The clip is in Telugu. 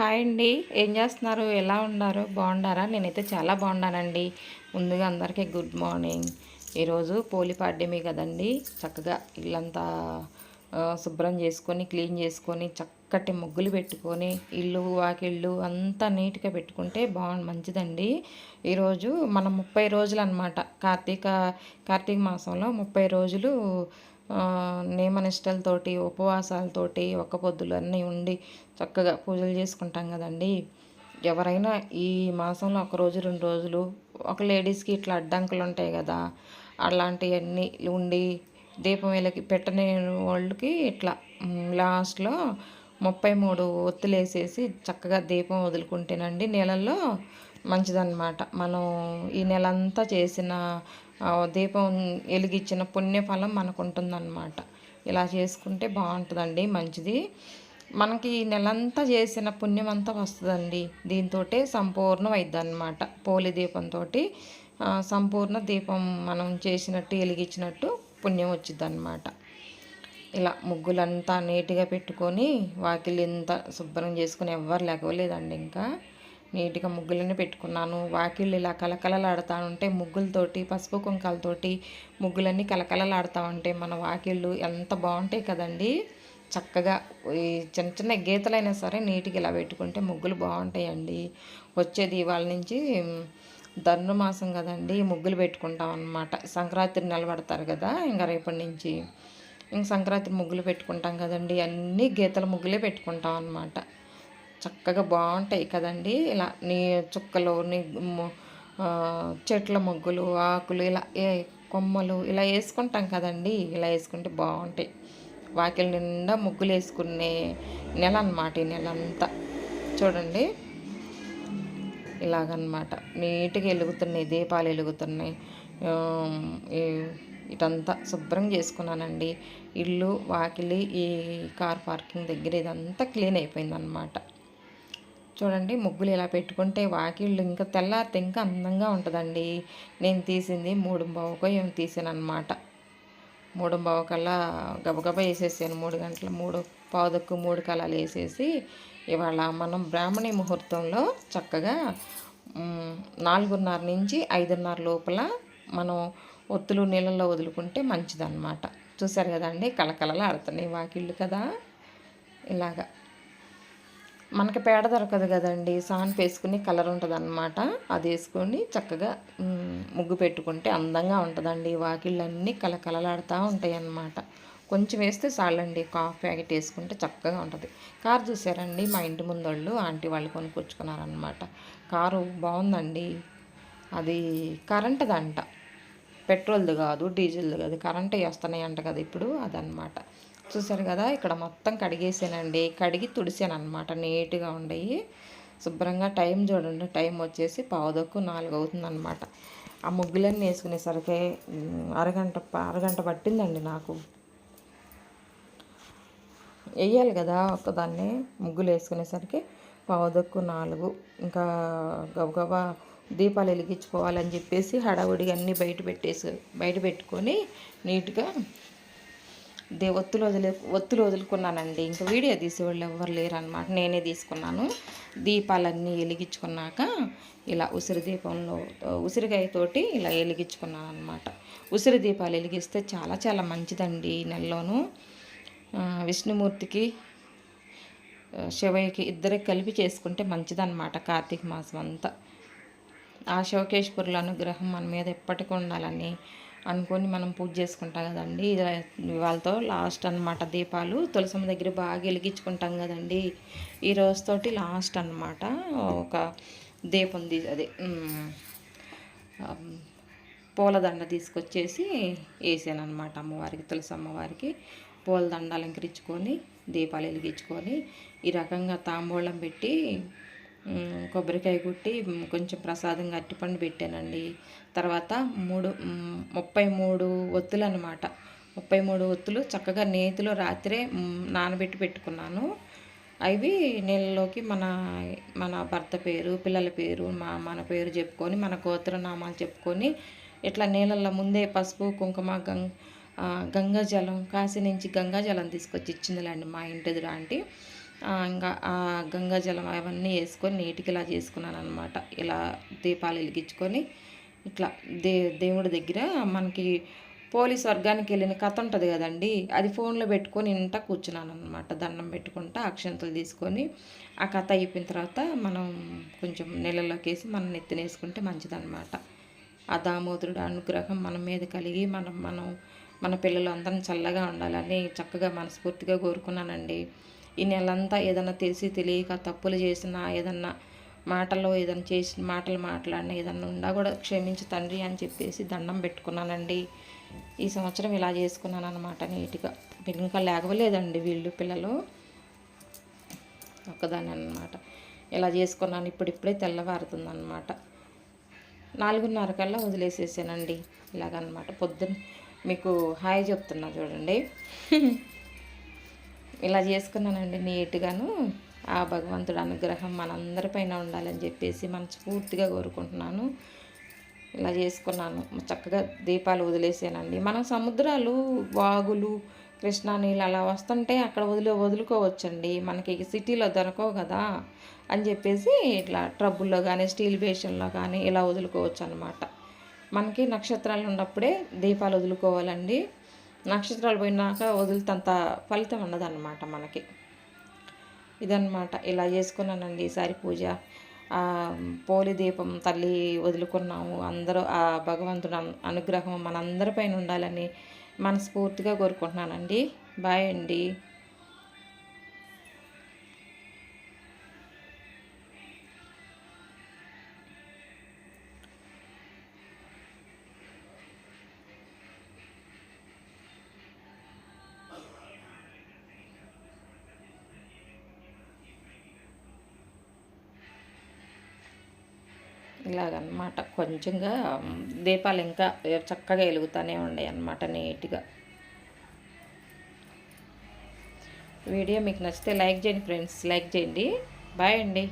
హాయ్ అండి. ఏం చేస్తున్నారు? ఎలా ఉన్నారు? బాగున్నారా? నేనైతే చాలా బాగున్నానండి. ముందుగా అందరికీ గుడ్ మార్నింగ్. ఈరోజు పోలి పాడ్యమే కదండి. చక్కగా ఇల్లంతా శుభ్రం చేసుకొని క్లీన్ చేసుకొని చక్కటి ముగ్గులు పెట్టుకొని ఇల్లు వాకిళ్ళు అంతా నీట్గా పెట్టుకుంటే బాగు మంచిదండి. ఈరోజు మనం ముప్పై రోజులు అనమాట కార్తీక కార్తీక మాసంలో ముప్పై రోజులు నియమనిష్టలతోటి ఉపవాసాలతోటి ఒక్క పొద్దులు అన్నీ ఉండి చక్కగా పూజలు చేసుకుంటాం కదండి. ఎవరైనా ఈ మాసంలో ఒక రోజు రెండు రోజులు ఒక లేడీస్కి ఇట్లా అడ్డంకులు ఉంటాయి కదా అలాంటివన్నీ ఉండి దీపం వీళ్ళకి పెట్టని వాళ్ళకి ఇట్లా లాస్ట్లో ముప్పై మూడు ఒత్తులు వేసేసి చక్కగా దీపం వదులుకుంటేనండి నీళ్ళల్లో మంచిదన్నమాట. మనం ఈ నెల అంతా చేసిన దీపం వెలిగించిన పుణ్యఫలం మనకు ఉంటుందన్నమాట ఇలా చేసుకుంటే బాగుంటుందండి మంచిది. మనకి ఈ నెలంతా చేసిన పుణ్యం అంతా వస్తుందండి. దీంతో సంపూర్ణం అయిద్దన్నమాట పోలి దీపంతో సంపూర్ణ దీపం మనం చేసినట్టు వెలిగించినట్టు పుణ్యం వచ్చిందన్నమాట ఇలా ముగ్గులంతా నీట్గా పెట్టుకొని వాకిలి ఇంత శుభ్రం చేసుకుని ఎవ్వరు లేకలేదండి ఇంకా. నీట్గా ముగ్గులని పెట్టుకున్నాను. వాకిళ్ళు ఇలా కలకలలాడుతూ ఉంటే ముగ్గులతోటి పసుపు కుంకాలతోటి ముగ్గులన్నీ కలకలలాడుతూ ఉంటే మన వాకిళ్ళు ఎంత బాగుంటాయి కదండి. చక్కగా ఈ చిన్న చిన్న గీతలైనా సరే నీటికి ఇలా పెట్టుకుంటే ముగ్గులు బాగుంటాయండి. వచ్చేది ఇవాళ నుంచి ధనుర్మాసం కదండి ముగ్గులు పెట్టుకుంటాం అన్నమాట సంక్రాంతి నిలబడతారు కదా ఇంకా రేపటి నుంచి. ఇంక సంక్రాంతి ముగ్గులు పెట్టుకుంటాం కదండి. అన్నీ గీతల ముగ్గులే పెట్టుకుంటాం అన్నమాట చక్కగా బాగుంటాయి కదండి. ఇలా నీ చుక్కలు నీ చెట్ల ముగ్గులు ఆకులు ఇలా ఏ కొమ్మలు ఇలా వేసుకుంటాం కదండి. ఇలా వేసుకుంటే బాగుంటాయి. వాకిలి నిండా ముగ్గులు వేసుకునే నెల అన్నమాట ఈ నెల అంతా చూడండి. ఇలాగనమాట నీట్గా వెలుగుతున్నాయి దీపాలు వెలుగుతున్నాయి. ఇదంతా ఇటంతా శుభ్రం చేసుకున్నానండి. ఇల్లు వాకిలి ఈ కార్ పార్కింగ్ దగ్గర ఇదంతా క్లీన్ అయిపోయిందనమాట చూడండి ముగ్గులు ఇలా పెట్టుకుంటే వాకిళ్ళు ఇంకా తెల్లారితే ఇంకా అందంగా ఉంటుందండి. నేను తీసింది మూడు బావుకో ఏం తీసాను అనమాట మూడు బావు కల్లా గబగబా వేసేసాను. మూడు గంటల మూడు పావుదక్కు మూడు కళాలు వేసేసి ఇవాళ మనం బ్రాహ్మణి ముహూర్తంలో చక్కగా నాలుగున్నర నుంచి ఐదున్నర లోపల మనం ఒత్తులు నీళ్ళల్లో వదులుకుంటే మంచిదన్నమాట. చూసారు కదండి? కలకలలు ఆడుతున్నాయి వాకిళ్ళు కదా? ఇలాగా. మనకి పేడ దొరకదు కదండి. సాన్ వేసుకుని కలర్ ఉంటుంది అనమాట అది వేసుకొని చక్కగా ముగ్గు పెట్టుకుంటే అందంగా ఉంటుందండి. వాకిళ్ళన్నీ కలకలలాడుతూ ఉంటాయి అన్నమాట కొంచెం వేస్తే చాలండి. కాఫీ ప్యాకెట్ వేసుకుంటే చక్కగా ఉంటుంది. కారు చూసారండి? మా ఇంటి ముందోళ్ళు ఆంటీ వాళ్ళు కొనుక్కొచ్చుకున్నారనమాట కారు బాగుందండి. అది కరెంటుదంట. పెట్రోల్ది కాదు డీజిల్ది కాదు. కరెంట్ వస్తున్నాయి అంట కదా ఇప్పుడు అదనమాట చూసారు కదా ఇక్కడ మొత్తం కడిగేసానండి. కడిగి తుడిసాను అనమాట నీట్గా ఉండయి. శుభ్రంగా టైం చూడండి టైం వచ్చేసి పావుదక్కు నాలుగు అవుతుందన్నమాట. ఆ ముగ్గులన్నీ వేసుకునేసరికి అరగంట అరగంట పట్టిందండి నాకు. వేయాలి కదా ఒక్కదాన్ని ముగ్గులు వేసుకునేసరికి పావుదక్కు నాలుగు. ఇంకా గబగబా దీపాలు వెలిగించుకోవాలని చెప్పేసి హడావుడిగా అన్నీ బయట పెట్టేసి బయట పెట్టుకొని నీట్గా దే ఒత్తులు వదిలే ఒత్తులు వదులుకున్నానండి. ఇంకా వీడియో తీసేవాళ్ళు ఎవరు లేరు నేనే తీసుకున్నాను. దీపాలన్నీ వెలిగించుకున్నాక ఇలా ఉసిరి దీపంలో ఉసిరికాయతోటి ఇలా వెలిగించుకున్నాను అనమాట ఉసిరి దీపాలు వెలిగిస్తే చాలా చాలా మంచిదండి ఈ నెలలోనూ. విష్ణుమూర్తికి శివయ్యకి ఇద్దరికి కలిపి చేసుకుంటే మంచిదన్నమాట కార్తీక మాసం అంతా. ఆ శివకేశ్వరుల అనుగ్రహం మన మీద ఎప్పటికీ ఉండాలని అనుకొని మనం పూజ చేసుకుంటాం కదండి. వాళ్ళతో లాస్ట్ అన్నమాట దీపాలు. తులసమ్మ దగ్గర బాగా వెలిగించుకుంటాం కదండి. ఈ రోజుతోటి లాస్ట్ అన్నమాట. ఒక దీపం తీ అదే పూలదండ తీసుకొచ్చేసి వేసాను అనమాట అమ్మవారికి తులసి అమ్మవారికి పూలదండ అలంకరించుకొని దీపాలు వెలిగించుకొని ఈ రకంగా తాంబూలం పెట్టి కొబ్బరికాయ కొట్టి కొంచెం ప్రసాదంగా అరటిపండు పెట్టానండి. తర్వాత మూడు ముప్పై మూడు ఒత్తులు అనమాట ముప్పై మూడు ఒత్తులు చక్కగా నేతిలో రాత్రే నానబెట్టి పెట్టుకున్నాను. అవి నీళ్ళలోకి మన మన భర్త పేరు పిల్లల పేరు మా మన పేరు చెప్పుకొని మన గోత్రనామాలు చెప్పుకొని ఇట్లా నీళ్ళల్లో ముందే పసుపు కుంకుమ గంగ గంగాజలం కాశీ నుంచి గంగాజలం తీసుకొచ్చి ఇచ్చిందిలేండి మా ఇంటి ఎదురు ఇంకా ఆ గంగాజలం అవన్నీ వేసుకొని నీటికి ఇలా చేసుకున్నాను అనమాట ఇలా దీపాలు వెలిగించుకొని ఇట్లా దే దేవుడి దగ్గర మనకి పోలీస్ వర్గానికి వెళ్ళిన కథ ఉంటుంది కదండి. అది ఫోన్లో పెట్టుకొని ఇంట కూర్చున్నాను అనమాట దండం పెట్టుకుంటా అక్షంతలు తీసుకొని ఆ కథ అయిపోయిన తర్వాత మనం కొంచెం నీళ్ళలోకి వేసి మనం నెత్తినేసుకుంటే మంచిదన్నమాట. ఆ దామోదరుడు అనుగ్రహం మన మీద కలిగి మనం మనం మన పిల్లలు అందరం చల్లగా ఉండాలని చక్కగా మనస్ఫూర్తిగా కోరుకున్నానండి. ఈ నెలంతా ఏదన్నా తెలిసి తెలియక తప్పులు చేసినా ఏదన్నా మాటల్లో ఏదైనా చేసిన మాటలు మాట్లాడినా ఏదన్నా ఉండా కూడా క్షమించు తండ్రి అని చెప్పేసి దండం పెట్టుకున్నానండి. ఈ సంవత్సరం ఇలా చేసుకున్నాను అనమాట నీట్గా. ఇంకా లేకపోలేదండి వీళ్ళు పిల్లలు. ఒక్కదాని అనమాట ఇలా చేసుకున్నాను ఇప్పుడిప్పుడే తెల్లవారుతుంది అనమాట నాలుగున్నర కల్లా వదిలేసేసానండి. ఇలాగనమాట పొద్దున్న మీకు హాయ్ చెప్తున్నా చూడండి. ఇలా చేసుకున్నానండి నీట్గాను. ఆ భగవంతుడు అనుగ్రహం మనందరిపైన ఉండాలని చెప్పేసి మనస్ఫూర్తిగా కోరుకుంటున్నాను. ఇలా చేసుకున్నాను. చక్కగా దీపాలు వదిలేసానండి. మనం సముద్రాలు వాగులు కృష్ణా నీళ్ళు అలా వస్తుంటే అక్కడ వదిలి వదులుకోవచ్చండి. మనకి సిటీలో దొరకవు కదా అని చెప్పేసి ఇట్లా ట్రబ్బుల్లో కానీ స్టీల్ బేషన్లో కానీ ఇలా వదులుకోవచ్చు అనమాట మనకి నక్షత్రాలు ఉన్నప్పుడే దీపాలు వదులుకోవాలండి. నక్షత్రాలు పోయినాక వదులుతంత ఫలితం ఉన్నదన్నమాట మనకి. ఇదన్నమాట ఇలా చేసుకున్నానండి ఈసారి పూజ. పోలి దీపం తల్లి వదులుకున్నాము. అందరూ ఆ భగవంతుడు అనుగ్రహం మనందరిపైన ఉండాలని మనస్ఫూర్తిగా కోరుకుంటున్నానండి. బాయ్ అండి. ఇలాగనమాట. కొంచెంగా దీపాలు ఇంకా చక్కగా వెలుగుతూనే ఉన్నాయి అన్నమాట నీట్గా. వీడియో మీకు నచ్చితే లైక్ చేయండి ఫ్రెండ్స్. లైక్ చేయండి. బాయ్ అండి.